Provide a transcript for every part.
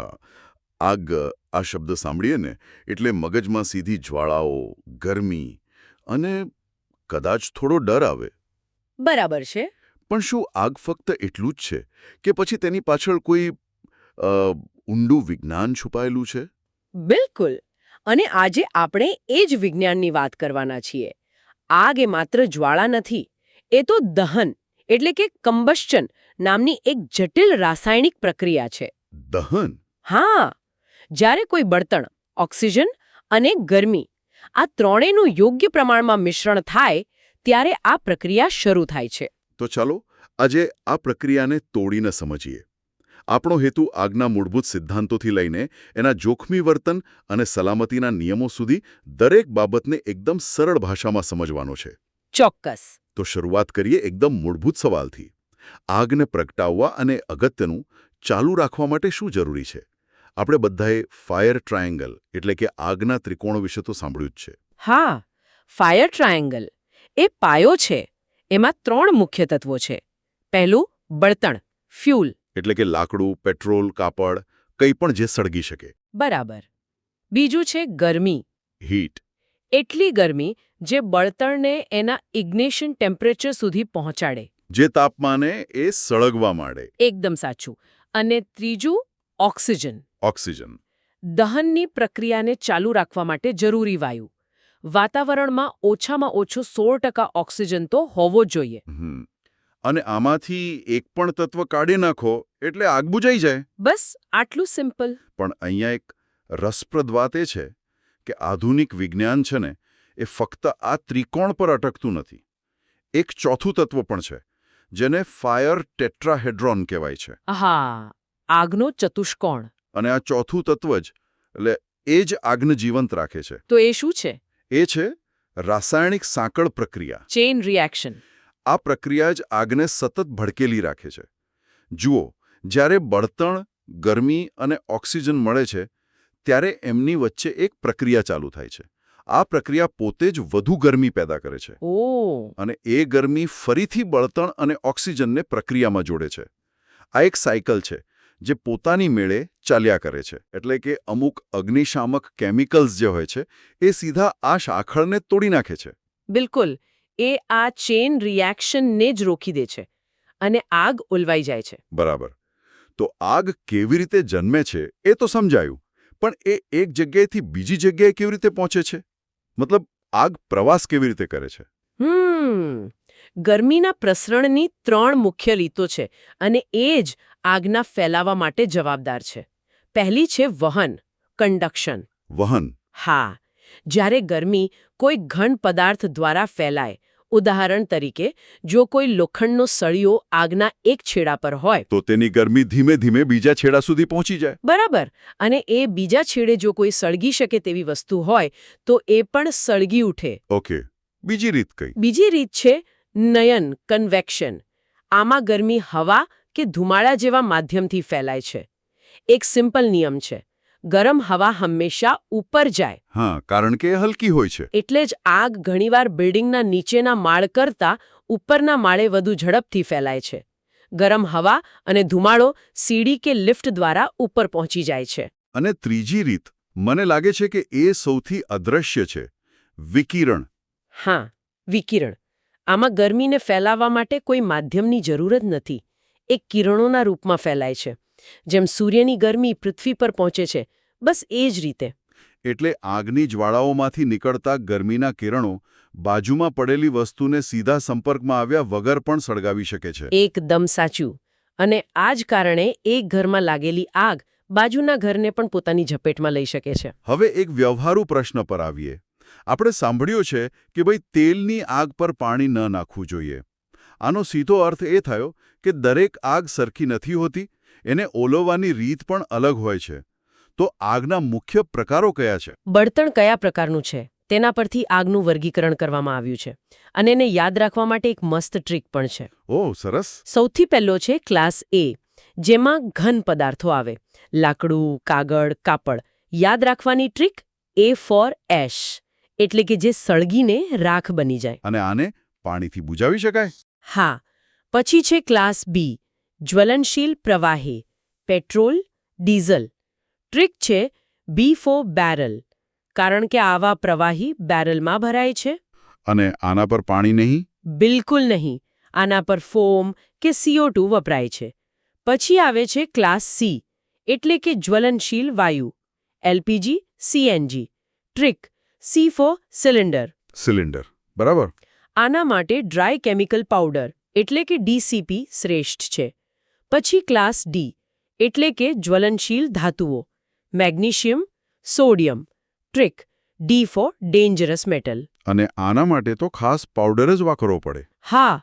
હા આગ આ શબ્દ સાંભળીએ ને એટલે મગજમાં સીધી જ્વાળાઓ ગરમી અને કદાચ થોડો ડર આવે. બરાબર છે. પણ શું આગ ફક્ત એટલું જ છે કે પછી તેની પાછળ કોઈ ઊંડું વિજ્ઞાન છુપાયેલું છે? બિલકુલ. અને આજે આપણે એ જ વિજ્ઞાનની વાત કરવાના છીએ. આગ એ માત્ર જ્વાળા નથી એ તો દહન એટલે કે કમ્બસ્ચન નામની એક જટિલ રાસાયણિક પ્રક્રિયા છે. દહન? હા જ્યારે કોઈ બળતણ ઓક્સિજન અને ગરમી આ ત્રણેયનું યોગ્ય પ્રમાણમાં મિશ્રણ થાય ત્યારે આ પ્રક્રિયા શરૂ થાય છે. તો ચાલો આજે આ પ્રક્રિયાને તોડીને સમજીએ. આપણો હેતુ આગના મૂળભૂત સિદ્ધાંતોથી લઈને એના જોખમી વર્તન અને સલામતીના નિયમો સુધી દરેક બાબતને એકદમ સરળ ભાષામાં સમજવાનો છે. ચોક્કસ. તો શરૂઆત કરીએ એકદમ મૂળભૂત સવાલથી. આગને પ્રગટાવવા અને અગત્યનું ચાલુ રાખવા માટે શું જરૂરી છે? આપણે બધાએ ફાયર ટ્રાયેંગલ એટલે કે આગના ત્રિકોણ વિશે તો સાંભળ્યું જ છે. હા ફાયર ટ્રાયેંગલ એ પાયો છે એમાં ત્રણ મુખ્ય તત્વો છે. પહેલું બળતણ ફ્યુલ. એટલે કે લાકડું પેટ્રોલ કાપડ કંઈ પણ જે સળગી શકે. બરાબર. બીજું છે ગરમી. હીટ. એટલી ગરમી જે બળતણને એના ઇગ્નેશન ટેમ્પરેચર સુધી પહોંચાડે. જે તાપમાને એ સળગવા માંડે. એકદમ સાચું. અને ત્રીજું ઓક્સિજન. ઓક્સિજન. દહનની પ્રક્રિયાને ચાલુ રાખવા માટે જરૂરી વાયુ. વાતાવરણમાં ઓછામાં ઓછો સોળ ટકા ઓક્સિજન તો હોવો જ જોઈએ. અને આમાંથી એક પણ તત્વ કાઢી નાખો એટલે આગ બુજાઈ જાય. બસ આટલું સિમ્પલ. પણ અહીંયા એક રસપ્રદ વાત એ છે કે આધુનિક વિજ્ઞાન છે ને એ ફક્ત આ ત્રિકોણ પર અટકતું નથી. એક ચોથું તત્વ પણ છે જેને ફાયર ટેટ્રાહેડ્રોન કહેવાય છે. હા આગનો ચતુષ્કોણ. અને આ ચોથું તત્વ જ એટલે એ જ આગને જીવંત રાખે છે. તો એ શું છે? એ છે રાસાયણિક સાંકળ પ્રક્રિયા. ચેઇન રિએક્શન આ પ્રક્રિયા જ આગને સતત ભડકેલી રાખે છે. જુઓ જ્યારે બળતણ ગરમી અને ઓક્સિજન મળે છે ત્યારે એમની વચ્ચે એક પ્રક્રિયા ચાલુ થાય છે. આ પ્રક્રિયા પોતે જ વધુ ગરમી પેદા કરે છે. અને એ ગરમી ફરીથી બળતણ અને ઓક્સિજનને પ્રક્રિયામાં જોડે છે. આ એક સાયકલ છે. જે પોતાની મેળે ચાલ્યા કરે છે. એટલે કે અમુક અગ્નિશામક કેમિકલ્સ જે હોય છે એ સીધા આ શાખળને તોડી નાખે છે. બિલકુલ. એ આ ચેઇન રિએક્શનને જ રોકી દે છે અને આગ ઉલવાઈ જાય છે. બરાબર. તો આગ કેવી રીતે જન્મે છે એ તો સમજાયું પણ એ એક જગ્યાએથી બીજી જગ્યાએ કેવી રીતે પહોંચે છે? મતલબ આગ પ્રવાસ કેવી રીતે કરે છે? હમ. ગરમીના પ્રસરણની ત્રણ મુખ્ય રીતો છે અને એ જ આગના ફેલાવા માટે જવાબદાર છે. પહેલી છે વહન કંડક્શન વહન. હા જ્યારે ગરમી કોઈ ઘન પદાર્થ દ્વારા ફેલાય ઉદાહરણ તરીકે જો કોઈ લોખંડનો સળિયો આગના એક છેડા પર હોય. તો તેની ગરમી ધીમે ધીમે બીજા છેડા સુધી પહોંચી જાય. બરાબર અને એ બીજા છેડે જો કોઈ સળગી શકે તેવી વસ્તુ હોય તો એ પણ સળગી ઉઠે. ઓકે બીજી રીત કઈ? બીજી રીત છે નયન કન્વેક્શન આમાં ગરમી હવા કે ધુમાડા જેવા માધ્યમથી ફેલાય છે. એક સિમ્પલ નિયમ છે. ગરમ હવા હંમેશા ઉપર જાય. હા કારણ કે હલકી હોય છે. એટલે જ આગ ઘણીવાર બિલ્ડિંગના નીચેના માળ કરતાં ઉપરના માળે વધુ ઝડપથી ફેલાય છે. ગરમ હવા અને ધુમાડો સીડી કે લિફ્ટ દ્વારા ઉપર પહોંચી જાય છે. અને ત્રીજી રીત મને લાગે છે કે એ સૌથી અદ્રશ્ય છે. વિકિરણ. હા વિકિરણ. આમાં ગરમીને ફેલાવવા માટે કોઈ માધ્યમની જરૂર જ નથી. એ કિરણોના રૂપમાં ફેલાય છે જેમ સૂર્યની ગરમી પૃથ્વી પર પહોંચે છે. બસ એ જ રીતે. એટલે આગની જ્વાળાઓમાંથી નીકળતા ગરમીના કિરણો બાજુમાં પડેલી વસ્તુને સીધા સંપર્કમાં આવ્યા વગર પણ સળગાવી શકે છે. એકદમ સાચું. અને આ જ કારણે એક ઘરમાં લાગેલી આગ બાજુના ઘરને પણ પોતાની ઝપેટમાં લઈ શકે છે. હવે એક વ્યવહારુ પ્રશ્ન પર આવીએ. આપણે સાંભળ્યું છે કે ભાઈ તેલની આગ પર પાણી ન નાખવું જોઈએ. આનો સીધો અર્થ એ થયો કે દરેક આગ સરખી નથી હોતી એને ઓલવવાની રીત પણ અલગ હોય છે. તો આગના મુખ્ય પ્રકારો કયા છે? બળતણ કયા પ્રકારનું છે? તેના પરથી આગનું વર્ગીકરણ કરવામાં આવ્યું છે. અને એને યાદ રાખવા માટે એક મસ્ત ટ્રીક પણ છે. ઓહ સરસ. સૌથી પહેલો છે ક્લાસ એ જેમાં ઘન પદાર્થો આવે. લાકડું કાગળ કાપડ. યાદ રાખવાની ટ્રીક? એ ફોર એશ. એટલે કે જે સળગીને રાખ બની જાય. અને આને પાણીથી બુજાવી શકાય? હા પછી છે ક્લાસ બી જ્વલનશીલ પ્રવાહી પેટ્રોલ ડીઝલ. ટ્રીક છે બી ફોર બેરલ કારણ કે આવા પ્રવાહી બેરલમાં ભરાય છે. અને આના પર પાણી નહીં? બિલકુલ નહીં આના પર ફોમ કે CO2 વપરાય છે. પછી આવે છે ક્લાસ સી એટલે કે જ્વલનશીલ વાયુ LPG CNG. Trick C four cylinder. Cylinder બરાબર? આના માટે ડ્રાય કેમિકલ પાવડર એટલે કે ડીસીપી શ્રેષ્ઠ છે. પછી ક્લાસ ડી એટલે કે જ્વલનશીલ ધાતુઓ magnesium sodium trick D four dangerous metal. અને આના માટે તો ખાસ પાવડર જ વાપરવો પડે. હા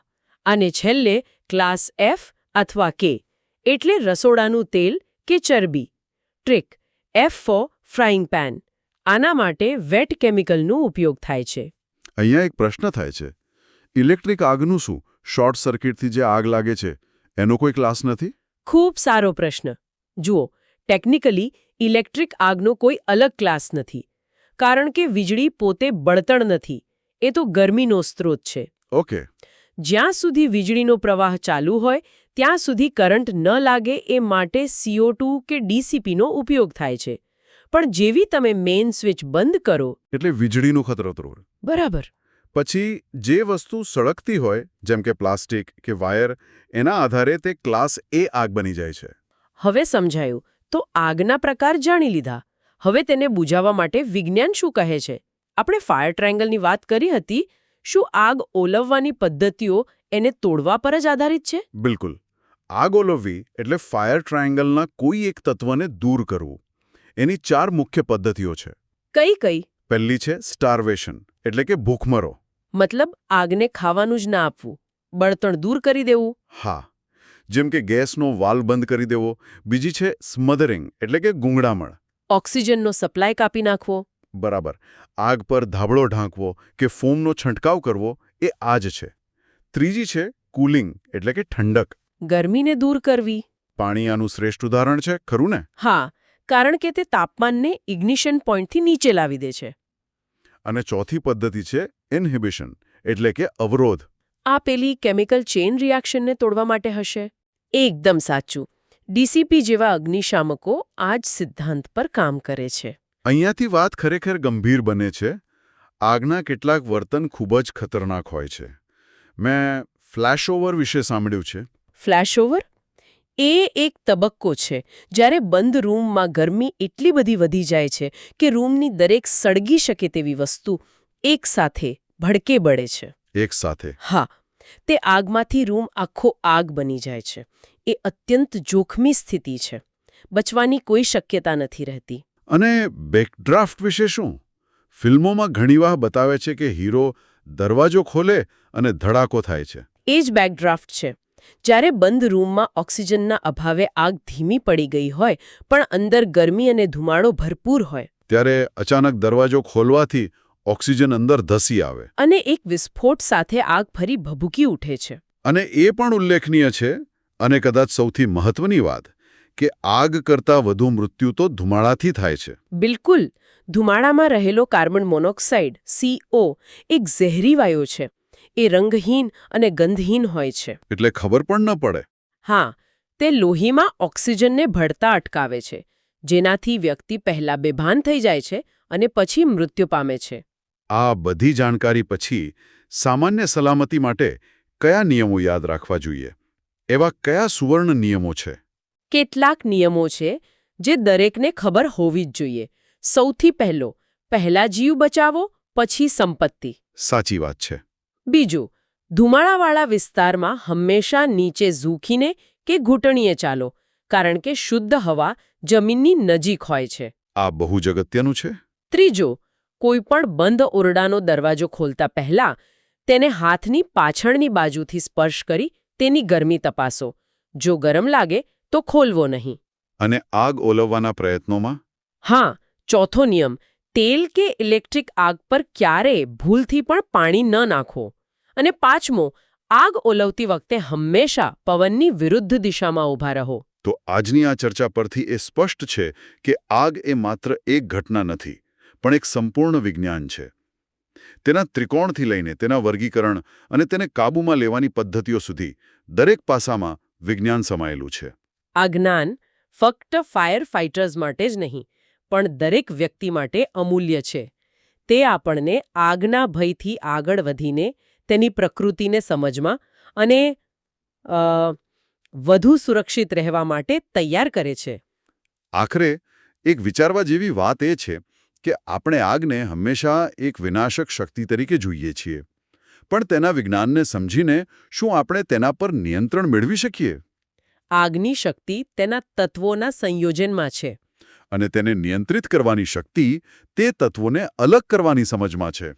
અને છેલ્લે ક્લાસ એફ અથવા કે એટલે રસોડાનું તેલ કે ચરબી. Trick F four frying pan. આના માટે વેટ કેમિકલનો ઉપયોગ થાય છે. અહીંયા એક પ્રશ્ન થાય છે. ઇલેક્ટ્રિક આગનું શું? શોર્ટ સર્કિટથી જે આગ લાગે છે એનો કોઈ ક્લાસ નથી? ખૂબ સારો પ્રશ્ન. જુઓ ટેકનિકલી ઇલેક્ટ્રિક આગનો કોઈ અલગ ક્લાસ નથી. કારણ કે વીજળી પોતે બળતણ નથી. એ તો ગરમીનો સ્ત્રોત છે. ઓકે. જ્યાં સુધી વીજળીનો પ્રવાહ ચાલુ હોય ત્યાં સુધી કરંટ ન લાગે એ માટે CO2 કે ડીસીપીનો ઉપયોગ થાય છે. પણ જેવી તમે મેઇન સ્વિચ બંધ કરો એટલે વીજળીનો ખતરો બરાબર. પછી જે વસ્તુ સળગતી હોય જેમ કે પ્લાસ્ટિક કે વાયર એના આધારે તે ક્લાસ એ આગ બની જાય છે. હવે સમજાયું. તો આગના પ્રકાર જાણી લીધા. હવે તેને બુજાવવા માટે વિજ્ઞાન શું કહે છે? આપણે ફાયર ટ્રાયંગલની વાત કરી હતી. શું આગ ઓલવવાની પદ્ધતિઓ એને તોડવા પર જ આધારિત છે? બિલકુલ. આગ ઓલવવી એટલે ફાયર ટ્રાયંગલના કોઈ એક તત્વને દૂર કરવું. એની ચાર મુખ્ય પદ્ધતિઓ છે. કઈ કઈ? પહેલી છે સ્ટાર્વેશન એટલે કે ભૂખમરો મતલબ આગને ખાવાનું જ ના આપવું. બળતણ દૂર કરી દેવું. હા. જેમ કે ગેસનો વાલ્વ બંધ કરી દેવો. બીજી છે સ્મધરિંગ એટલે કે ગુંગળામણ. ઓક્સિજનનો સપ્લાય કાપી નાખવો. બરાબર. આગ પર ધાબળો ઢાંકવો કે ફોમનો છંટકાવ કરવો એ આ જ છે. ત્રીજી છે કુલિંગ એટલે કે ઠંડક. ગરમીને દૂર કરવી. પાણી આનું શ્રેષ્ઠ ઉદાહરણ છે ખરું ને? હા. કારણ કે તે તાપમાનને ઇગ્નિશન પોઈન્ટથી નીચે લાવી દે છે. અને ચોથી પદ્ધતિ છે ઇન્હિબિશન એટલે કે અવરોધ. આ પેલી કેમિકલ ચેઇન રિએક્શનને તોડવા માટે હશે. એકદમ સાચું. ડીસીપી જેવા અગ્નિશામકો આ જ સિદ્ધાંત પર કામ કરે છે. અહીંયાથી વાત ખરેખર ગંભીર બને છે. આગના કેટલાક વર્તન ખૂબ જ ખતરનાક હોય છે. મેં ફ્લેશઓવર વિશે સાંભળ્યું છે. ફ્લેશઓવર એ એક તબક્કો છે જ્યારે બંધ રૂમમાં ગરમી એટલી બધી વધી જાય છે કે રૂમની દરેક સળગી શકે તેવી વસ્તુ એકસાથે ભડકે બળે છે. એક સાથે. હા તે આગમાંથી રૂમ આખો આગ બની જાય છે. એ અત્યંત જોખમી સ્થિતિ છે. બચવાની કોઈ શક્યતા નથી રહેતી. અને બેકડ્રાફ્ટ વિશે શું? ફિલ્મોમાં ઘણીવાર બતાવે છે કે હીરો દરવાજો ખોલે અને ધડાકો થાય છે. એ જ બેકડ્રાફ્ટ છે. જ્યારે બંધ રૂમમાં ઓક્સિજનના અભાવે આગ ધીમી પડી ગઈ હોય પણ અંદર ગરમી અને ધુમાડો ભરપૂર હોય. ત્યારે અચાનક દરવાજો ખોલવાથી ઓક્સિજન અંદર ધસી આવે. અને એક વિસ્ફોટ સાથે આગ ફરી ભભૂકી ઉઠે છે. અને એ પણ ઉલ્લેખનીય છે અને કદાચ સૌથી મહત્વની વાત કે આગ કરતાં વધુ મૃત્યુ તો ધુમાડાથી થાય છે. બિલકુલ. ધુમાડામાં રહેલો કાર્બન મોનોક્સાઇડ સીઓ એક ઝેરી વાયુ છે. એ રંગહીન અને ગંધહીન હોય છે. એટલે ખબર પણ ન પડે. હા તે લોહીમાં ઓક્સિજનને ભળતા અટકાવે છે જેનાથી વ્યક્તિ પહેલા બેભાન થઈ જાય છે અને પછી મૃત્યુ પામે છે. આ બધી જાણકારી પછી સામાન્ય સલામતી માટે કયા નિયમો યાદ રાખવા જોઈએ? એવા કયા સુવર્ણ નિયમો છે? કેટલાક નિયમો છે જે દરેકને ખબર હોવી જ જોઈએ. સૌથી પહેલો પહેલા જીવ બચાવો પછી સંપત્તિ. સાચી વાત છે. બીજું ધુમાડાવાળા વિસ્તારમાં હંમેશા નીચે ઝૂકીને કે ઘૂંટણીએ ચાલો કારણ કે શુદ્ધ હવા જમીનની નજીક હોય છે. આ બહુ જ અગત્યનું છે. ત્રીજો કોઈ પણ બંધ ઓરડાનો દરવાજો ખોલતા પહેલા તેને હાથની પાછળની બાજુથી સ્પર્શ કરી તેની ગરમી તપાસો. જો ગરમ લાગે તો ખોલવો નહીં. અને આગ ઓલવવાના પ્રયત્નોમાં? હા ચોથો નિયમ તેલ કે ઇલેક્ટ્રિક આગ પર ક્યારેય ભૂલથી પણ પાણી ન નાખો. અને પાંચમો આગ ઓલવતી વખતે હંમેશા પવનની વિરુદ્ધ દિશામાં ઊભા રહો. તો આજની આ ચર્ચા પરથી એ સ્પષ્ટ છે કે આગ એ માત્ર એક ઘટના નથી પણ એક સંપૂર્ણ વિજ્ઞાન છે. તેના ત્રિકોણથી લઈને તેના વર્ગીકરણ અને તેને કાબૂમાં લેવાની પદ્ધતિઓ સુધી દરેક પાસામાં વિજ્ઞાન સમાયેલું છે. આ જ્ઞાન ફક્ત ફાયર ફાઇટર્સ માટે જ નહીં પણ દરેક વ્યક્તિ માટે અમૂલ્ય છે. તે આપણને આગના ભયથી આગળ વધીને તેની પ્રકૃતિને સમજમાં અને વધુ સુરક્ષિત રહેવા માટે તૈયાર કરે છે. આખરે એક વિચારવા જેવી વાત એ છે કે આપણે આગને હંમેશા એક વિનાશક શક્તિ તરીકે જોઈએ છીએ. પણ તેના વિજ્ઞાનને સમજીને શું આપણે તેના પર નિયંત્રણ મેળવી શકીએ? આગની શક્તિ તેના તત્વોના સંયોજનમાં છે. અને તેને નિયંત્રિત કરવાની શક્તિ તે તત્વોને અલગ કરવાની સમજમાં છે.